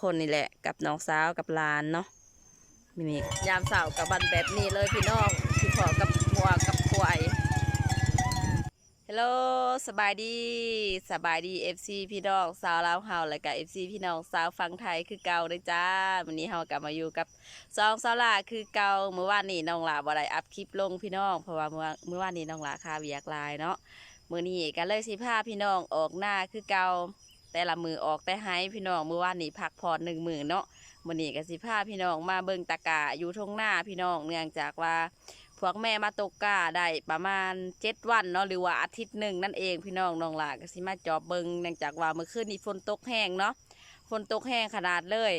คนนี่แหละ กับน้องสาวกับหลานเนาะมินี่ยามเสาร์กับวันแบบนี้เลยพี่น้องพี่พอกับหัวกับควายฮัลโหลสบายดีสบายดี FC พี่น้องสาวลาวเฮาและกับ FC พี่น้องสาวฟังไทยคือเก่าเลยจ้าวันนี้เฮากลับมาอยู่กับซองสาวลาคือเก่าเมื่อวานนี้น้องลาบ่ได้อัพคลิปลงพี่น้องเพราะว่าเมื่อเมื่อวานนี้น้องลาคาเวียกลายเนาะมื่อนี้ก็เลยสิพาพี่น้องออกหน้าคือเก่า แต่ละมือออกแต่ให้พี่น้องเมื่อวานนี้พักผ่อนหนึ่งมือเนาะมื่อนี้ก็สิพาพี่น้องมาเบิ่งตะกาอยู่ทงหน้าพี่น้องเนื่องจากว่าพวกแม่มาตกกาได้ประมาณเจ็ดวันเนาะหรือว่าอาทิตย์หนึ่งนั่นเองพี่น้องน้องหลาก็สิมาจอบเบิ่งเนื่องจากว่าเมื่อคืนนี้ฝนตกแห้งเนาะฝนตกแห้งขนาดเลย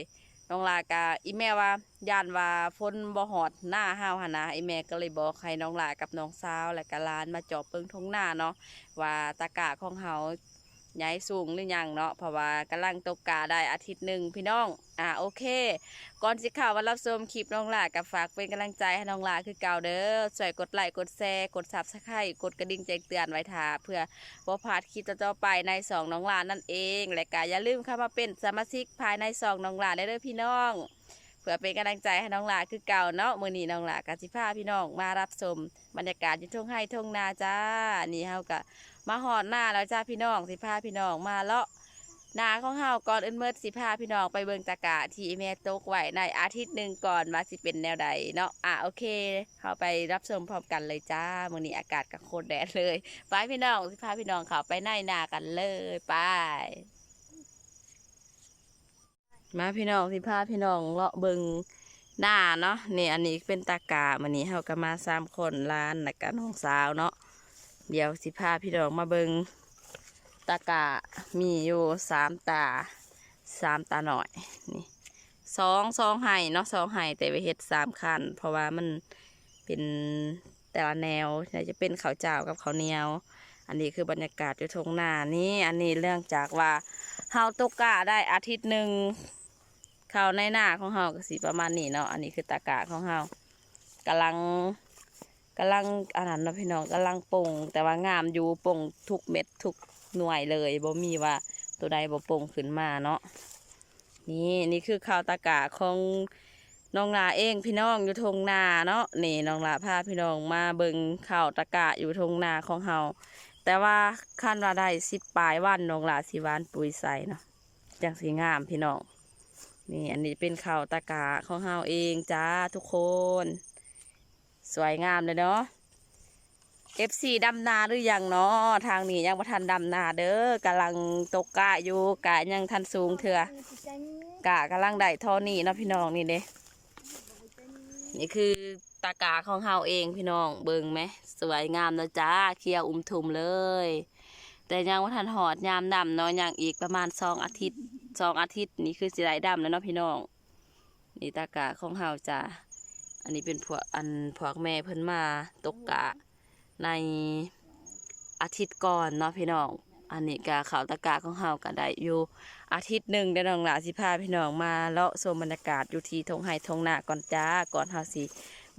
น้องลากะอีแม่ว่าย่านว่าฝนบ่หอดหน้าห้าวหนนะอีแม่ก็เลยบอกให้น้องลากับน้องสาวและก็หลานมาจอบเบิ่งทงหน้าเนาะว่าตะกาของเฮา ใหญ่สูงหรือยังเนาะเพราะว่ากำลังตกกาได้อาทิตย์หนึ่งพี่น้องอ่าโอเค ก่อนสิข่าวว่ารับชมคลิปน้องลากับฝากเป็นกำลังใจให้น้องลาคือเก่าเด้อช่วยกดไลค์กดแชร์กดซับสไครต์กดกระดิ่งแจ้งเตือนไว้ท่าเพื่อบ่พลาดคลิปต่อไปในสองน้องหลานนั่นเอง และก็อย่าลืมเข้ามาเป็นสมาชิกภายในสองน้องหลานได้เด้อพี่น้องเพื่อเป็นกำลังใจให้น้องหลาคือเก่าเนาะมื้อนี้น้องหลานกสิพาพี่น้องมารับชมบรรยากาศอยู่ทุ่งไร่ทุ่งนาจ้า นี่เฮาก็ มาหอดหน้าแล้วจ้าพี่น้องสิพาพี่น้องมาเลาะนาของเฮาก่อนอื่นเมื่อสิพาพี่น้องไปเบิ่งตะกะที่แม่ตกไว้ในอาทิตย์หนึ่งก่อนว่าสิเป็นแนวใดเนาะอะโอเคเฮาไปรับชมพร้อมกันเลยจ้ามื้อนี้อากาศก็โคตรแดดเลยไปพี่น้องสิพาพี่น้องเขาไปในนากันเลยไปมาพี่น้องสิพาพี่น้องเลาะเบิงหน้าเนาะนี่อันนี้เป็นตากามันนี้เฮาก็มาสามคนร้านแล้วก็น้องสาวเนาะ เดี๋ยวสิพาพี่น้องมาเบิงตากามีอยู่สามตาสามตาหน่อยนี่สองสองไห่เนาะสองไห่แต่ไปเฮ็ดสามคัน เพราะว่ามันเป็นแต่ละแนวจะเป็นเขาเจ้ากับเขาเนียว อันนี้คือบรรยากาศอยู่ทงหน้านี่อันนี้เรื่องจากว่าเฮาตกกาได้อาทิตย์หนึ่งเขาในหน้าของเฮาก็สิประมาณนี้เนาะอันนี้คือตากาของเฮากำลัง กำลังอันนั้นนาะพี่น้องกำลังปลงแต่ว่างามอยู่ปลงทุกเม็ดทุกหน่วยเลยบ่มีว่าตัวใดบ่ปลงขึ้นมาเนาะนี่นี่คือข้าวตากาของน้องลาเองพี่น้องอยู่ทงนาเนาะนี่น้องลาพาพี่น้องมาเบิ่งข้าวตากาอยู่ทงนาของเฮาแต่ว่าขั้นว่าได้สิบปลายวันน้องหลาสิวานปุ๋ยใส่เนาะจังสีงามพี่น้องนี่อันนี้เป็นข้าวตะกาของเฮาเองจ้าทุกคน สวยงามเลยเนาะ FC ดำนาหรือยังเนาะทางนี้ยังบ่ทันดำนาเด้อกำลังตกกะอยู่กะยังทันสูงเถื่อกะกำลังได้เทอนี่เนาะพี่น้องนี่เด้นี่คือตะกาของเฮาเองพี่น้องเบิ่งไหมสวยงามนะจ้าเคียวอุ้มทุมเลย แต่ยังว่าทันหอดยามดำเนาะยังอีกประมาณสองอาทิตย์สองอาทิตย์นี่คือสิได้ดำแล้วเนาะพี่น้องนี่ตากาของเฮาจ้า อันนี้เป็นพวกอันพวกแม่เพิ่นมาตกกะในอาทิตย์ก่อนเนาะพี่น้อง อันนี้กะเขาวตะกาของเฮาก็ได้อยู่อาทิตย์หนึ่งได้น้องหลาสิพาพี่น้องมาเลาะชมบรรยากาศอยู่ที่ทงไห้ทงนาก่อนจ้าก่อนเฮาสิ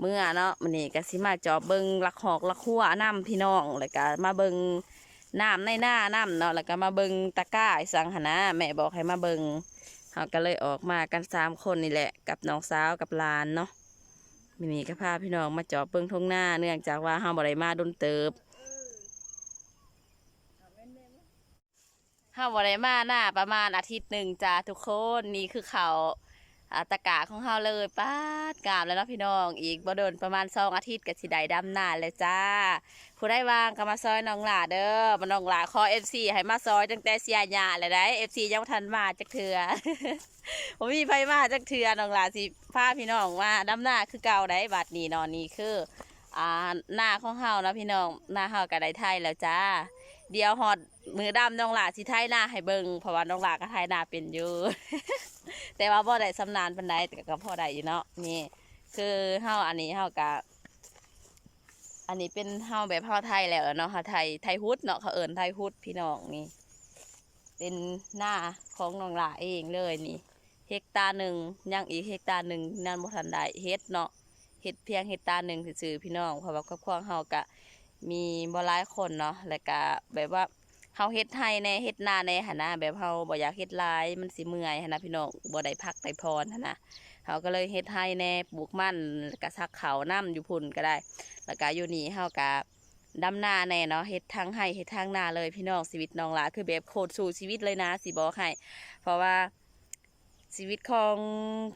เมื่อเนาะมันนี่ก็สิมาจอบเบิงลักหอกลักหัวน้ำพี่น้องแล้วก็มาเบิงน้ำในหน้าน้ำเนาะแล้วก็มาเบิงตะก้าไอสังหนะแม่บอกให้มาเบิงเขาก็เลยออกมากันสามคนนี่แหละ กับน้องสาวกับหลานเนาะ มินี่ก็พาพี่น้องมาจอบเบื้องทงหน้า เนื่องจากว่าเฮาบ่ไดมาโดนเติบเฮาบ่ไดมาหน้าประมาณอาทิตย์หนึ่งจ้าทุกคนนี่คือเขา อาตะกาของเฮาเลยป้าดกาบแล้วเนาะพี่น้อง อีกบ่เดินประมาณสองอาทิตย์กับสิได้ดำหน้าเลยจ้าผู้ได้วางก็มาซอยน้องหลาเด้อมาน้องหลาขอ FC ให้มาซอยตั้งแต่เสียหญ้าเลยได้ FC ยังบ่ทันมาจักเทื่อผมมีไผมาจักเทื่อน้องหลาสิพาพี่น้องมาดำหน้าคือเก่าได้บัดนี้นอนนี่คืออ่าหน้าของเฮานะพี่น้องหน้าเฮาก็ได้ไทยแล้วจ้า เดี๋ยวฮอด มือดำน้องหลาสิไทยหน้าให้เบิงเพราะว่าน้องหลาก็ไทยหน้าเป็นอยู่ แต่ว่าพ่อได้สำนานปันใดแต่ก็พอได้อยู่เนาะนี่คือเฮาอันนี้เฮากะอันนี้เป็นเฮาแบบเฮาไทยแล้วเนาะเฮาไทยไทยฮุดเนาะเขาเอิ้นไทยฮุดพี่น้องนี่ เป็นหน้าของน้องหลาเองเลยนี่ เฮกตาหนึ่งยังอีกเฮกตาหนึ่งนั่นบ่ทันได้เฮ็ดเนาะเฮ็ดเพียงเฮกตาหนึ่งซื่อๆพี่น้องเพราะว่าครอบครัวเฮากะมีบ่หลายคนเนาะแล้วก็แบบว่า เฮาเฮ็ดให้แน่เฮ็ดนาแน่หั่นนะแบบเฮาบ่อยากเฮ็ดลายมันสิเมื่อยหันนะพี่น้องบ่ได้พักได้พรหันนะเฮาก็เลยเฮ็ดให้แน่ปลูกมันแล้วก็ซักข้าน้ำอยู่พุ่นก็ได้ แล้วก็อยู่นี่เฮาก็ดำนาแน่เนาะเฮ็ดทั้งให้เฮ็ดทั้งนาเลยพี่น้องชีวิตน้องหลาคือแบบโคตรสู่ชีวิตเลยนะสิบอกให้เพราะว่าชีวิตของ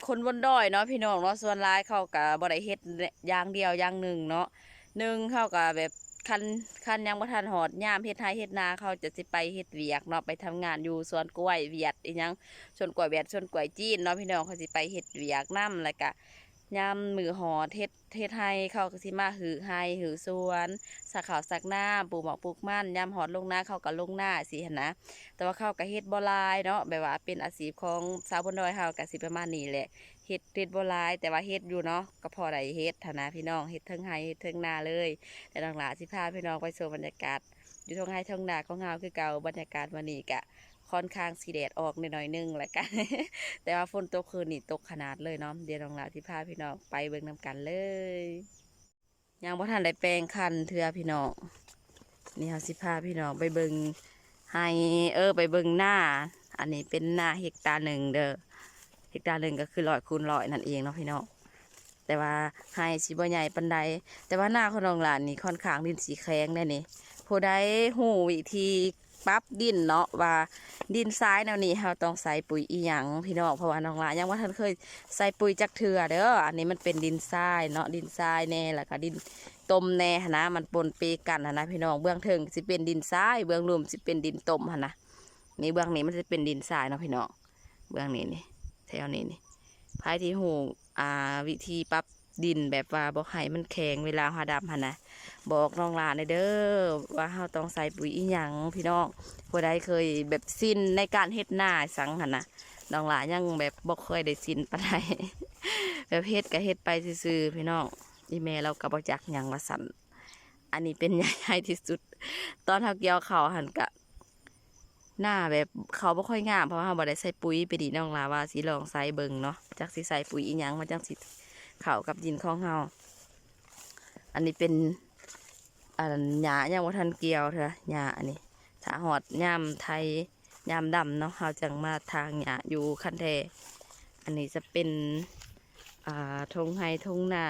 คนบนดอยเนาะพี่น้องเนาะส่วนหลายเขาก็บ่ได้เฮ็ดอย่างเดียวอย่างหนึ่งเนาะหนึ่งเขาก็แบบ คันคันยังบ่ทันหอดยามเฮ็ดไร่เฮ็ดนาเขาจะสิไปเฮ็ดเวียกเนาะไปทำงานอยู่สวนกล้วยเวียดอีหยังสวนกล้วยเวียดสวนกล้วยจีนเนาะพี่น้องเขาสิไปเฮ็ดเวียกนํแล้วก็ยามมือหอดเฮ็ดเฮ็ดให้เขาก็สิมาหือให้หือสวนสักข้าวสักน้ำปลูกหมอกปลูกมันยามหอดลงนาเขาก็ลงหน้าสิหนะแต่ว่าเขาก็เฮ็ดบ่ลายเนาะแบบว่าเป็นอาชีพของสาวบนดอยเฮาก็สิประมาณนี้แหละ เฮ็ดเฮ็ดบ่ลายแต่ว่าเฮ็ดอยู่เนาะก็พอได้เฮ็ดฐานะพี่น้องเฮ็ดเทิงไห้เฮ็ดเทิงนาเลย แต่หลังๆสิพาพี่น้องไปชมบรรยากาศ อยู่ทงไห้ทงนาของเฮาคือเก่าบรรยากาศวันนี้ก็ค่อนข้างสีแดดออกหน่อยนึงละกัน แต่ว่าฝนตกคืนนี่ตกขนาดเลยเนาะเดี๋ยวน้องลาที่พาพี่น้องไปเบิ่งนํกันเลยยังบ่ทันได้แปลงคันเทื่อพี่น้องนี่เฮาสิพาพี่น้องไปเบิ่งให้เออไปเบิ่งหน้า อันนี้เป็นหน้าเฮกตาหนึ่งเด้อ เฮกตาร์หนึ่งก็คือร้อยคูณร้อยนั่นเองเนาะพี่น้องแต่ว่าให้สิบ่ใหญ่ปันใดแต่ว่าหน้าของน้องหลานนี่ค่อนข้างดินสีแข็งแน่นี่ผู้ใดหูวิธีปั๊บดินเนาะว่าดินทรายแนวนี้เราต้องใส่ปุ๋ยอีหยังพี่น้องเพราะว่าน้องหลานยังว่าท่านเคยใส่ปุ๋ยจักเทือเด้ออันนี้มันเป็นดินทรายเนาะดินทรายแน่แล้วก็ดินต้มแน่หั้นะมันปนเปกันนะพี่น้องเบื้องเทิงสิเป็นดินทรายเบื้องลุ่มสิเป็นดินต้มนนะนี่เบื้องนี้มันจะเป็นดินทรายเนาะพี่น้องเบื้องนี้นี่ แถวนี้นี่ภายที่หูอ่าวิธีปรับดินแบบว่าบอกให้มันแข็งเวลาหาดำหันนะบอกน้องหลาในเด้อว่าเราต้องใส่ปุ๋ยอีหยังพี่น้องผู้ใดเคยแบบสิ้นในการเฮ็ดหน้าสังหันนะน้องหลายังแบบบ่เคยได้สิ้นปานใดแบบเฮ็ดก็เฮ็ดไปซื่อๆพี่น้องอีเมลเรากับบจักหยังละสันอันนี้เป็นใหญ่ที่สุด ตอนทักเกี่ยวเขาหันกะ หน้าแบบเขาบ่ค่อยงามเพราะว่าเราบ่ได้ใส่ปุ๋ยไปดีน้องลาว่าสิลองใส่เบิ่งเนาะจักสิใส่ปุ๋ยอีหยังมาจังสิเข้ากับดินของเฮาอันนี้เป็นอันหญ้ายังบ่ทันเกี่ยวเถอะหญ้าอันนี้ถ้าหอดยามไทยยามดำเนาะเฮาจังมาทางหญ้าอยู่คันแทอันนี้จะเป็นอ่าทงไฮทงนา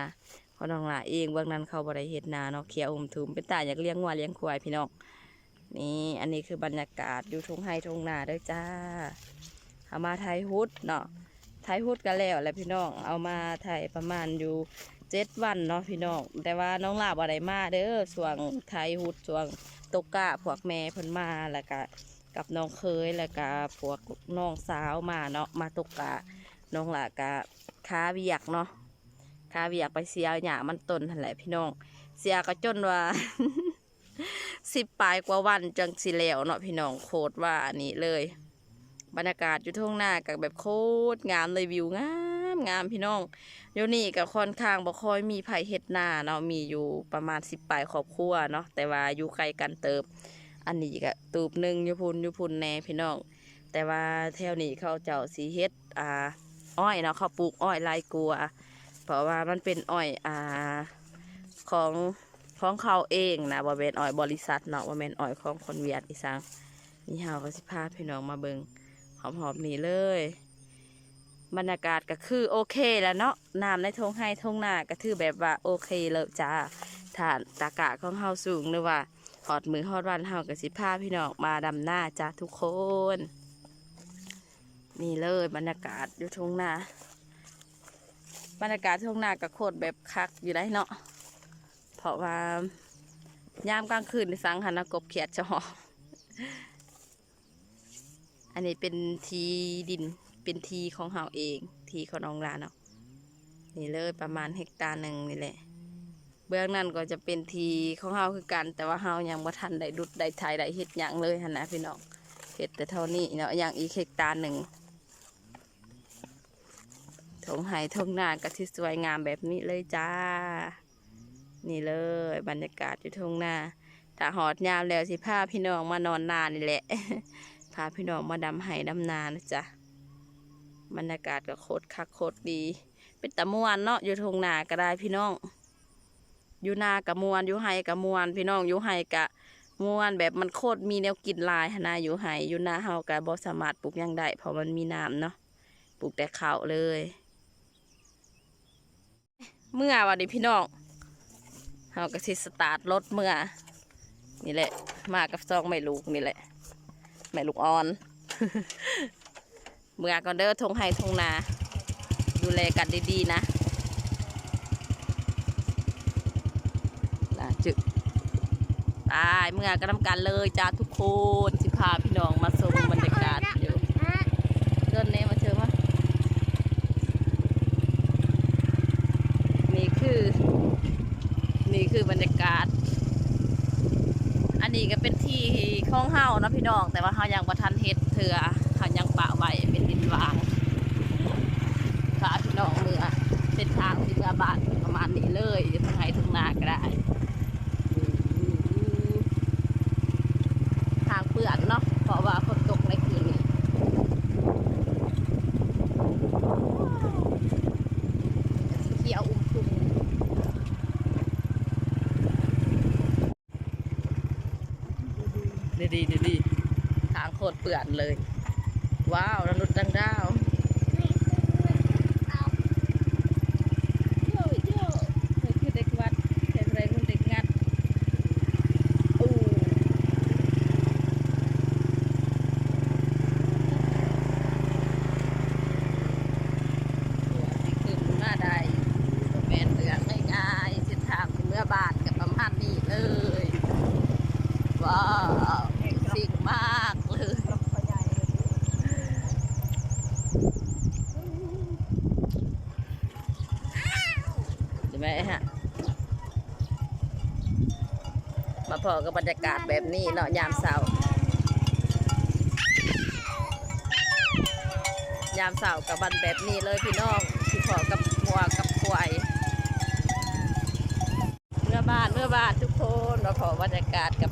เพอน้องหลาเองเบื้องนั้นเขาบริเฮ็ดนาเนาะเขียวอุ่มทุมเป็นตาอยากเลี้ยงวัวเลี้ยงควายพี่น้อง นี่อันนี้คือบรรยากาศอยู่ทงไฮทงนาเด้อจ้า เอามาไทยฮุดเนาะไทยฮุดกันแล้วแหละพี่น้อง เอามาไทยประมาณอยู่เจ็ดวันเนาะพี่น้อง แต่ว่าน้องลาบ่ได้มาเด้อส่วงไทยฮุดส่วงตกกะพวกแม่เพิ่นมาแล้วก็กับน้องเคยแล้วก็พวกน้องสาวมาเนาะมาตกกะน้องหลากะค้าเวียกเนาะค้าเวียกไปเสียหยามันต้นนั่นแหละพี่น้อง เสียก็จนว่า สิบปลายกว่าวันจังสิแล้วเนาะพี่น้องโคตรว่าอันนี้เลย บรรยากาศอยู่ทุ่งนากับแบบโคตรงามเลยวิวงามงามพี่น้องเดี๋ยวนี้กับค่อนข้างบ่ค่อยมีไผเฮ็ดนาเนาะมีอยู่ประมาณสิบปลายครอบครัวเนาะแต่ว่าอยู่ไกลกันเติบ อันนี้ก็ตูบหนึ่งยูพุนยูพุนแน่พี่น้องแต่ว่าแถวนี้เขาเจ้าสีเฮ็ดอ่าอ้อยเนาะเขาปลูกอ้อยลายกัว เพราะว่ามันเป็นอ้อยอ่าของ ของเขาเองนะบ่เป็นออยบริษัทเนาะบ่เป็นออยของคนเวียดอีสังนี่เฮาก็สิพาพี่น้องมาเบิงหอมๆนี่เลย บรรยากาศก็คือโอเคแล้วเนาะน้ำในทงให้ทงหน้าก็คือแบบว่าโอเคเลยจ้าฐานตากะของเฮาสูงหรือว่าหอดมือหอดวันเฮาก็สิพาพี่น้องมาดำหน้าจ้าทุกคน นี่เลยบรรยากาศอยู่ทุ่งนาบรรยากาศทุ่งนากับโคตรแบบคักอยู่ได้เนาะ เพราะว่ายามกลางคืนสังหันกบเขียดจะหออันนี้เป็นทีดินเป็นทีของเฮาเอง ทีของน้องลาเนาะนี่เลยประมาณเฮกตาร์หนึ่งนี่แหละเบื้องนั้นก็จะเป็นทีของเฮาคือกันแต่ว่าเฮายังบ่ทันได้ดุดได้ไทยได้เฮ็ดหยังเลยหันนะพี่น้องเห็ดแต่เท่านี้เนาะอย่างอีกเฮกตาร์หนึ่งทงไห้ทงนาก็ที่สวยงามแบบนี้เลยจ้า นี่เลย บรรยากาศอยู่ทงนาถ้าหอดยามแล้วสิพาพี่น้องมานอนนานี่แหละ พาพี่น้องมาดำไห้ดำนานะจ๊ะบรรยากาศก็โคตรคักโคตรดี เป็นตะมวนเนาะอยู่ทงนาก็ได้พี่น้องอยู่นากับมวนอยู่ไห้กับมวนพี่น้องอยู่ไห้กะมวนแบบมันโคตรมีแนวกินลายนาอยู่ไห้อยู่นาเฮาก็บ่สามารถปลูกยังได้เพราะมันมีน้ำเนาะปลูกแต่ข้าวเลย เมื่อวันนี้พี่น้อง เฮาก็สิสตาร์ทรถเมื่อ นี่แหละ มากับซองไม่ลูกนี่แหละแม่ลูกอ่อน เมื่อก่อนเด้อทงไห้ทงนา ดูแลกันดีๆนะน่าจึตายเมื่อก็ทำกันเลยจ้าทุกคน สิพาพี่น้องมาชมบรรยากาศอยู่เดินเน่มาเจอมานี่คือ นี่คือบรรยากาศ อันนี้ก็เป็นที่ของเฮานะพี่น้อง แต่ว่าเฮายังบ่ทันเฮ็ดเถื่อเฮายังปะไว้เป็นดินวางพาพี่น้องเมื่อเส้นทางที่เมื่อบานประมาณนี้เลยทางไหนทางนาก็ได้ ทางเปื่อนเนาะ เพราะว่าฝนตกในคืนนี้เขียวอุ้มชุ่มดีดีดีดีทางโคตร เปื่อนเลย ว้าวระนุดดังดาวโย่โย่เธอคือเด็กวัดแข็งแรงเหมันเด็กงัดอู้ ที่ขึ้นมาได้ก็เป็นเรื่องง่ายๆเส้นทางเมื่อบาทกับประมาณนี้เลย ว้าวสิ่งมากเลยใช่ ไหมฮะ มาพอกับบรรยากาศแบบนี้เนาะยามเช้ายามเสาร์กับบันแบบนี้เลยพี่น้องที่ขอกับหัวกับควายเมื่อบานเมื่อบานทุกคนเราขอบรรยากาศกับ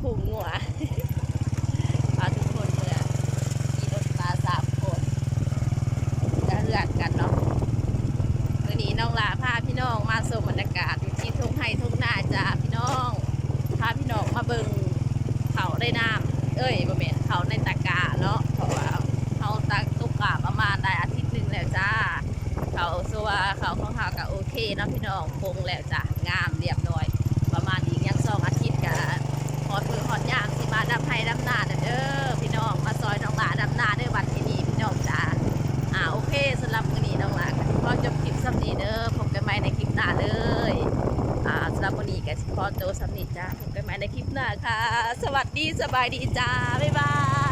ผู้งัว พาทุกคนเมื่อขี่รถมาสามคนจะเลือกกันเนาะวันนี้น้องลาพาพี่น้องมาส่งบรรยากาศอยู่ที่ทุ่งไห้ทุ่งนาจ้าพี่น้องพาพี่น้องมาเบิ่งเขาได้น้ำเอ้ยบ่แม่นเขาในตะกร้าเนาะเพราะว่า เขาตักตุกกาประมาณได้อาทิตย์หนึ่งแล้วจ้า เขาสัวาเขาของเขาก็โอ เนาะพี่น้องคงแล้วจ้ะงามเรียบร้อย ประมาณอีกยังสองอาทิตย์กับฮอดมือฮอดยามสิมาดำไห้ดำนาเด้อพี่น้องมาซอยน้องหลาดำนาเด้อวันที่นี้พี่น้องจ้าอ่าโอเคสำหรับวันนี้น้องหลาก็จบคลิปสำนีเด้อพบกันใหม่ในคลิปหน้าเลยอ่าสำหรับวันนี้ก็ขอตัวสำนีจ้าพบกันใหม่ในคลิปหน้าค่ะ สวัสดีสบายดีจ้าบ๊ายบาย